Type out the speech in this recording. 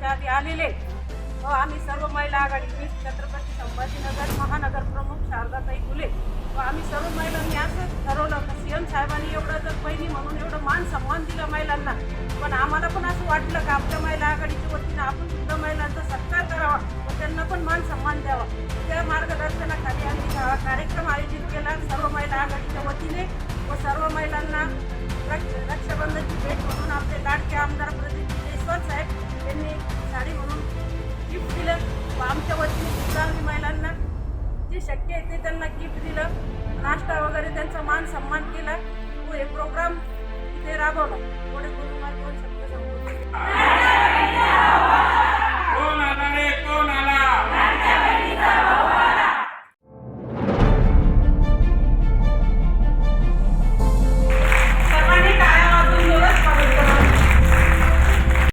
त्या आधी आलेले व हो, आम्ही सर्व महिला आघाडी वीस छत्रपती संभाजीनगर महानगर प्रमुख शारदाताई फुले. व आम्ही सर्व महिलांनी असं ठरवलं की सी एम साहेबांनी एवढं जर बहिणी म्हणून एवढं मान सन्मान दिला महिलांना पण आम्हाला पण असं वाटलं की आपल्या महिला आघाडीच्या वतीनं आपण सुद्धा महिलांचा सत्कार करावा व त्यांना पण मान सन्मान द्यावा. त्या मार्गदर्शनाखाली आम्ही कार्यक्रम आयोजित केला सर्व महिला आघाडीच्या साडी म्हणून गिफ्ट दिलं. व आमच्या वतीने सुद्धा आम्ही महिलांना जे शक्य आहे ते त्यांना गिफ्ट दिलं. नाश्ता वगैरे त्यांचा मान सन्मान केला. व हे प्रोग्राम इथे राबवला. थोडे